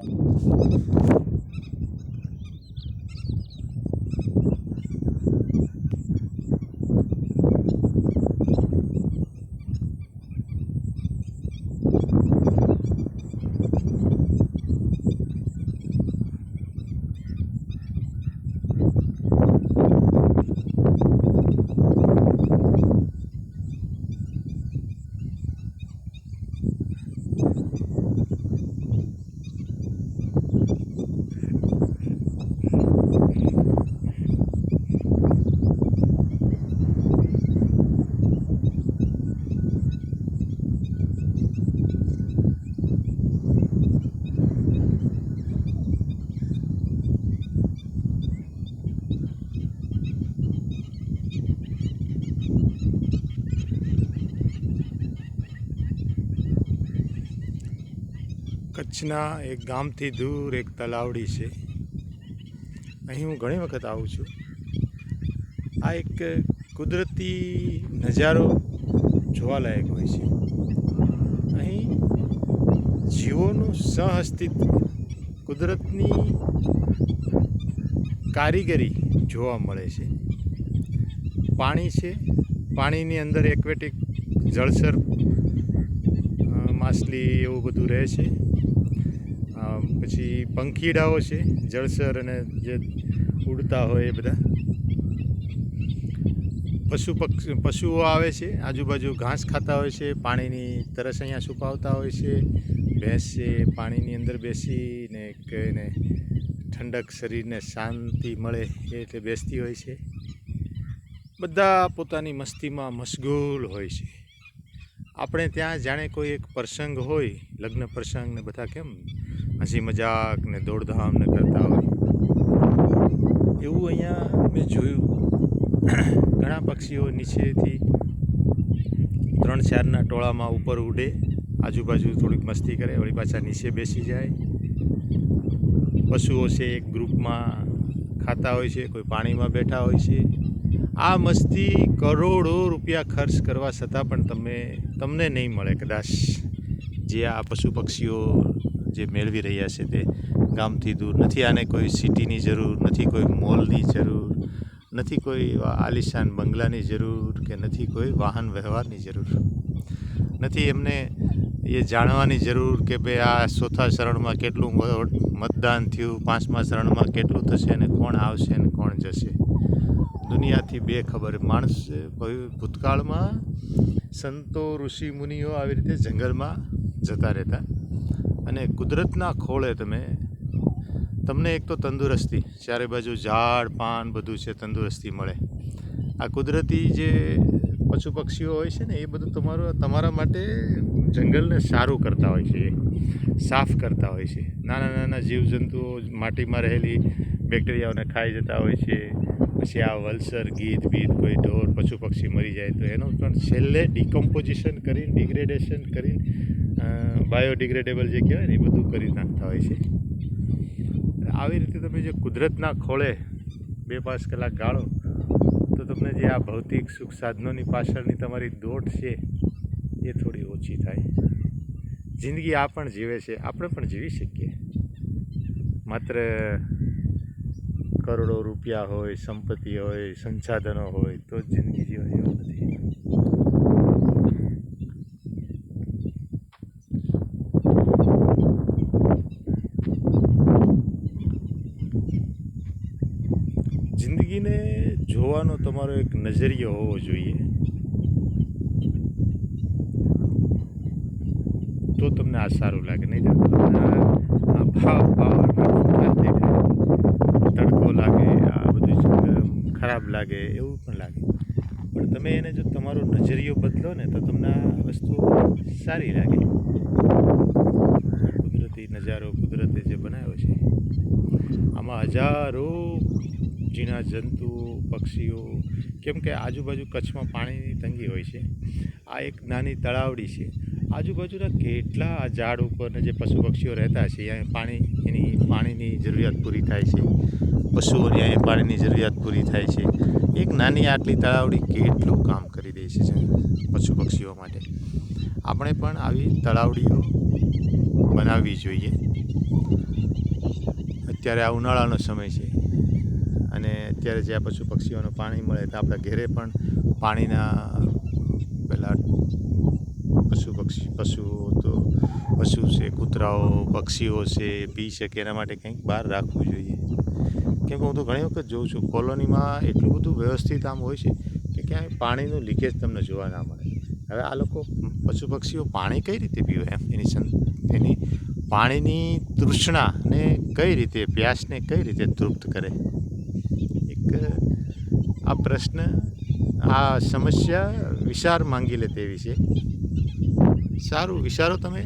フフフ。કચ્છના એક ગામથી દૂર એક તલાવડી છે. અહીં હું ઘણી વખત આવું છું. આ એક કુદરતી નજારો જોવાલાયક હોય છે. અહીં જીવોનું સહઅસ્તિત્વ, કુદરતની કારીગરી જોવા મળે છે. પાણી છે. પાણીની અંદર એક્વેટિક જળસર માછલી એવું બધું રહે છે. પછી પંખીડાઓ છે, જળસર અને જે ઉડતા હોય એ બધા. પશુ પક્ષ, પશુઓ આવે છે, આજુબાજુ ઘાસ ખાતા હોય છે, પાણીની તરસ અહીંયા છુપાવતા હોય છે. ભેંસ છે પાણીની અંદર બેસીને કહીને ઠંડક શરીરને શાંતિ મળે એ રીતે બેસતી હોય છે. બધા પોતાની મસ્તીમાં મશગુલ હોય છે. આપણે ત્યાં જાણે કોઈ એક પ્રસંગ હોય, લગ્ન પ્રસંગ ને બધા કેમ હસી મજાક ને દોડધામ ને કરતા હોય. એવું અહીંયા મેં જોયું. ઘણા પક્ષીઓ નીચેથી ત્રણ ચારના ટોળામાં ઉપર ઉડે. આજુબાજુ થોડીક મસ્તી કરે, વળી પાછા નીચે બેસી જાય. પશુઓ છે એક ગ્રુપમાં ખાતા હોય છે, કોઈ પાણીમાં બેઠા હોય છે. આ મસ્તી કરોડો રૂપિયા ખર્ચ કરવા છતાં પણ તમે, તમને નહીં મળે કદાચ જે આ પશુ પક્ષીઓ જે મેળવી રહ્યા છે તે ગામથી દૂર નથી. આને કોઈ સિટીની જરૂર નથી, કોઈ મોલની જરૂર નથી, કોઈ આલિશાન બંગલાની જરૂર કે નથી, કોઈ વાહન વ્યવહારની જરૂર નથી. એમને એ જાણવાની જરૂર કે ભાઈ આ ચોથા શરણમાં કેટલું મતદાન થયું, પાંચમા શરણમાં કેટલું થશે અને કોણ આવશે અને કોણ જશે. દુનિયાથી બે ખબર. માણસ ભૂતકાળમાં સંતો, ઋષિ, મુનિઓ આવી રીતે જંગલમાં જતા રહેતા. અને કુદરતના ખોળે તમે, તમને એક તો તંદુરસ્તી, ચારે બાજુ ઝાડ, પાન બધું છે, તંદુરસ્તી મળે. આ કુદરતી જે પશુ પક્ષીઓ હોય છે ને, એ બધું તમારું, તમારા માટે જંગલને સારું કરતા હોય છે સાફ કરતા હોય છે. નાના નાના જીવજંતુઓ માટીમાં રહેલી બેક્ટેરિયાઓને ખાઈ જતા હોય છે પછી આ વલસર ગીધ બીધ કોઈ ઢોર, પશુ પક્ષી મરી જાય તો એનું પણ છેલ્લે ડિકમ્પોઝિશન કરીને ડિગ્રેડેશન કરીને બાયોડિગ્રેડેબલ જે કહેવાય ને એ બધું કરી નાખતા હોય છે. આવી રીતે તમે જે કુદરતના ખોળે બે પાંચ કલાક ગાળો, તો તમને જે આ ભૌતિક સુખ સાધનોની પાછળની તમારી દોટ છે, એ થોડી ઓછી થાય. જિંદગી આ પણ જીવે છે, આપણે પણ જીવી શકીએ. માત્ર કરોડો રૂપિયા હોય સંપત્તિ હોય સંસાધનો હોય તો જિંદગી જીવવાની એવું નથી જિંદગીને જોવાનો તમારો એક નજરિયો હોવો જોઈએ તો તમને આ સારું લાગે નહીં તો તમને આ ભાવ ભાવ દેખાય તડકો લાગે, આ બધું ખરાબ લાગે, એવું પણ લાગે. પણ તમે એને જો તમારો નજરિયો બદલો ને તો તમને આ વસ્તુ સારી લાગે. કુદરતી નજારો, કુદરતે જે બનાવ્યો છે, આમાં હજારો ઝીણા જંતુઓ પક્ષીઓ, કેમ કે આજુબાજુ કચ્છમાં પાણીની તંગી હોય છે. આ એક નાની તળાવડી છે. આજુબાજુના કેટલા ઝાડ ઉપર જે પશુ પક્ષીઓ રહેતા છે, અહીંયા પાણી, એની પાણીની જરૂરિયાત પૂરી થાય છે. પશુઓની અહીંયા પાણીની જરૂરિયાત પૂરી થાય છે. એક નાની આટલી તળાવડી કેટલું કામ કરી દે છે પશુ પક્ષીઓ માટે. આપણે પણ આવી તળાવડીઓ બનાવવી જોઈએ. અત્યારે આ ઉનાળાનો સમય છે અને અત્યારે જે આ પશુ પક્ષીઓનું પાણી મળે તો આપણા ઘરે પણ પાણીના પેલા પશુ પક્ષી પશુઓ તો પશુ છે, કૂતરાઓ, પક્ષીઓ છે પી શકે એના માટે કંઈક બહાર રાખવું જોઈએ. કેમ કે હું તો ઘણી વખત જોઉં છું, કોલોનીમાં એટલું બધું વ્યવસ્થિત આમ હોય છે કે ક્યાંય પાણીનું લીકેજ તમને જોવા ના મળે. હવે આ લોકો પશુ પક્ષીઓ પાણી કઈ રીતે પીવે એમ? એની એની પાણીની તૃષ્ણાને કઈ રીતે, પ્યાસને કઈ રીતે તૃપ્ત કરે? એક, આ પ્રશ્ન, આ સમસ્યા વિચાર માંગી લે તેવી છે. સારું વિચારો તમે.